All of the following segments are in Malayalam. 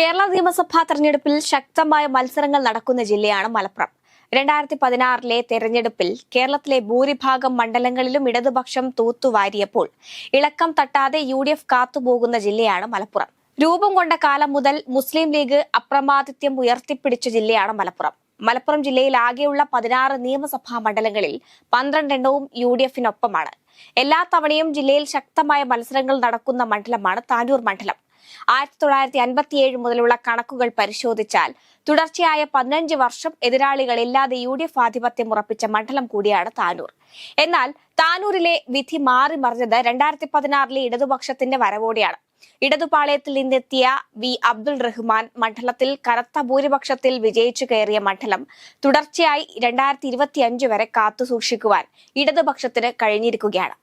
കേരള നിയമസഭാ തെരഞ്ഞെടുപ്പിൽ ശക്തമായ മത്സരങ്ങൾ നടക്കുന്ന ജില്ലയാണ് മലപ്പുറം. രണ്ടായിരത്തി പതിനാറിലെ തെരഞ്ഞെടുപ്പിൽ കേരളത്തിലെ ഭൂരിഭാഗം മണ്ഡലങ്ങളിലും ഇടതുപക്ഷം തൂത്തുവാരിയപ്പോൾ ഇളക്കം തട്ടാതെ യു ഡി എഫ് കാത്തുപോകുന്ന ജില്ലയാണ് മലപ്പുറം. രൂപം കൊണ്ട കാലം മുതൽ മുസ്ലിം ലീഗ് അപ്രമാദിത്യം ഉയർത്തിപ്പിടിച്ച ജില്ലയാണ് മലപ്പുറം. മലപ്പുറം ജില്ലയിൽ ആകെയുള്ള പതിനാറ് നിയമസഭാ മണ്ഡലങ്ങളിൽ പന്ത്രണ്ടെണ്ണവും യു ഡി എഫിനൊപ്പമാണ് എല്ലാ തവണയും ജില്ലയിൽ ശക്തമായ മത്സരങ്ങൾ നടക്കുന്ന മണ്ഡലമാണ് താനൂർ മണ്ഡലം. ആയിരത്തി തൊള്ളായിരത്തി അൻപത്തിയേഴ് മുതലുള്ള കണക്കുകൾ പരിശോധിച്ചാൽ തുടർച്ചയായ പതിനഞ്ച് വർഷം എതിരാളികളില്ലാതെ യു ഡി എഫ് ആധിപത്യം ഉറപ്പിച്ച മണ്ഡലം കൂടിയാണ് താനൂർ. എന്നാൽ താനൂരിലെ വിധി മാറി മറിഞ്ഞത് രണ്ടായിരത്തി പതിനാറിലെ ഇടതുപക്ഷത്തിന്റെ വരവോടെയാണ്. ഇടതുപാളയത്തിൽ നിന്നെത്തിയ വി അബ്ദുൾ റഹ്മാൻ മണ്ഡലത്തിൽ കനത്ത ഭൂരിപക്ഷത്തിൽ വിജയിച്ചു കയറിയ മണ്ഡലം തുടർച്ചയായി രണ്ടായിരത്തി ഇരുപത്തിയഞ്ച് വരെ കാത്തുസൂക്ഷിക്കുവാൻ ഇടതുപക്ഷത്തിന് കഴിഞ്ഞിരിക്കുകയാണ്.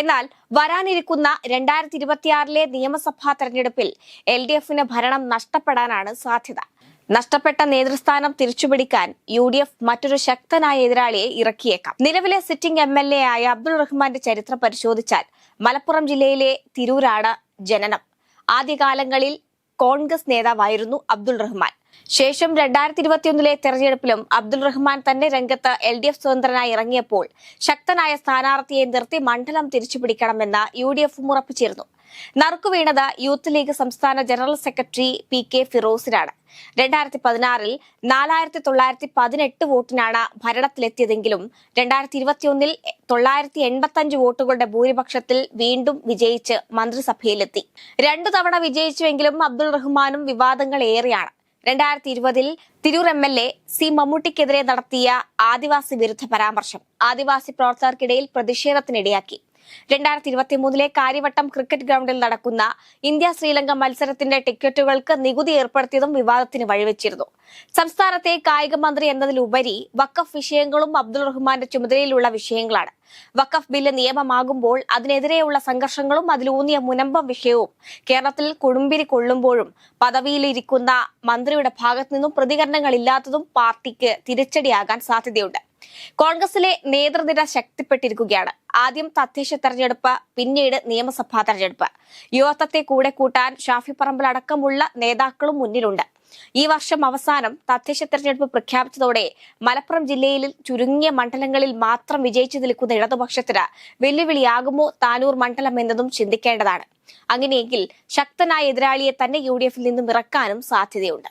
എന്നാൽ വരാനിരിക്കുന്ന രണ്ടായിരത്തി ഇരുപത്തിയാറിലെ നിയമസഭാ തെരഞ്ഞെടുപ്പിൽ എൽ ഡി എഫിന് ഭരണം നഷ്ടപ്പെടാനാണ് സാധ്യത. നഷ്ടപ്പെട്ട നേതൃസ്ഥാനം തിരിച്ചുപിടിക്കാൻ യു ഡി എഫ് മറ്റൊരു ശക്തനായ എതിരാളിയെ ഇറക്കിയേക്കാം. നിലവിലെ സിറ്റിംഗ് എം എൽ എ ആയ അബ്ദുൾ റഹ്മാന്റെ ചരിത്രം പരിശോധിച്ചാൽ മലപ്പുറം ജില്ലയിലെ തിരൂരാണ് ജനനം. ആദ്യകാലങ്ങളിൽ കോൺഗ്രസ് നേതാവായിരുന്നു അബ്ദുൾ റഹ്മാൻ. ശേഷം രണ്ടായിരത്തി ഇരുപത്തിയൊന്നിലെ തെരഞ്ഞെടുപ്പിലും അബ്ദുൾ റഹ്മാൻ തന്നെ രംഗത്ത് എൽ ഡി എഫ് സ്വതന്ത്രനായി ഇറങ്ങിയപ്പോൾ ശക്തനായ സ്ഥാനാർത്ഥിയെ നിർത്തി മണ്ഡലം തിരിച്ചുപിടിക്കണമെന്ന് യു ഡി എഫും ഉറപ്പിച്ചിരുന്നു നറുക്കു വീണത് യൂത്ത് ലീഗ് സംസ്ഥാന ജനറൽ സെക്രട്ടറി പി കെ ഫിറോസിനാണ്. രണ്ടായിരത്തി പതിനാറിൽ നാലായിരത്തി തൊള്ളായിരത്തി പതിനെട്ട് വോട്ടിനാണ് ഭരണത്തിലെത്തിയതെങ്കിലും രണ്ടായിരത്തി ഇരുപത്തിയൊന്നിൽ തൊള്ളായിരത്തി എൺപത്തഞ്ച് വോട്ടുകളുടെ ഭൂരിപക്ഷത്തിൽ വീണ്ടും വിജയിച്ച് മന്ത്രിസഭയിലെത്തി. രണ്ടു തവണ വിജയിച്ചുവെങ്കിലും അബ്ദുൾ റഹ്മാനും വിവാദങ്ങൾ ഏറെയാണ്. രണ്ടായിരത്തി ഇരുപതിൽ Tirur M L A C മമ്മൂട്ടിക്കെതിരെ നടത്തിയ ആദിവാസി വിരുദ്ധ പരാമർശം ആദിവാസി പ്രവർത്തകർക്കിടയിൽ പ്രതിഷേധത്തിനിടയാക്കി. രണ്ടായിരത്തി ഇരുപത്തി മൂന്നിലെ കാര്യവട്ടം ക്രിക്കറ്റ് ഗ്രൗണ്ടിൽ നടക്കുന്ന ഇന്ത്യ ശ്രീലങ്ക മത്സരത്തിന്റെ ടിക്കറ്റുകൾക്ക് നികുതി ഏർപ്പെടുത്തിയതും വിവാദത്തിന് വഴിവെച്ചിരുന്നു. സംസ്ഥാനത്തെ കായിക മന്ത്രി എന്നതിലുപരി വഖഫ് വിഷയങ്ങളും അബ്ദുൾ റഹ്മാന്റെ ചുമതലയിലുള്ള വിഷയങ്ങളാണ്. വഖഫ് ബില്ല് നിയമമാകുമ്പോൾ അതിനെതിരെയുള്ള സംഘർഷങ്ങളും അതിലൂന്നിയ മുനമ്പം വിഷയവും കേരളത്തിൽ കൊടുമ്പിരി കൊള്ളുമ്പോഴും പദവിയിലിരിക്കുന്ന മന്ത്രിയുടെ ഭാഗത്തു നിന്നും പ്രതികരണങ്ങളില്ലാത്തതും പാർട്ടിക്ക് തിരിച്ചടിയാകാൻ സാധ്യതയുണ്ട്. കോൺഗ്രസിലെ നേതൃനിര ശക്തിപ്പെട്ടിരിക്കുകയാണ്. ആദ്യം തദ്ദേശ തെരഞ്ഞെടുപ്പ് പിന്നീട് നിയമസഭാ തെരഞ്ഞെടുപ്പ്. യുവത്വത്തെ കൂടെ കൂട്ടാൻ ഷാഫി പറമ്പിൽ അടക്കമുള്ള നേതാക്കളും മുന്നിലുണ്ട്. ഈ വർഷം അവസാനം തദ്ദേശ തെരഞ്ഞെടുപ്പ് പ്രഖ്യാപിച്ചതോടെ മലപ്പുറം ജില്ലയിൽ ചുരുങ്ങിയ മണ്ഡലങ്ങളിൽ മാത്രം വിജയിച്ചു നിൽക്കുന്ന ഇടതുപക്ഷത്തിന് വെല്ലുവിളിയാകുമോ താനൂർ മണ്ഡലം എന്നതും ചിന്തിക്കേണ്ടതാണ്. അങ്ങനെയെങ്കിൽ ശക്തനായ എതിരാളിയെ തന്നെ യു നിന്നും ഇറക്കാനും സാധ്യതയുണ്ട്.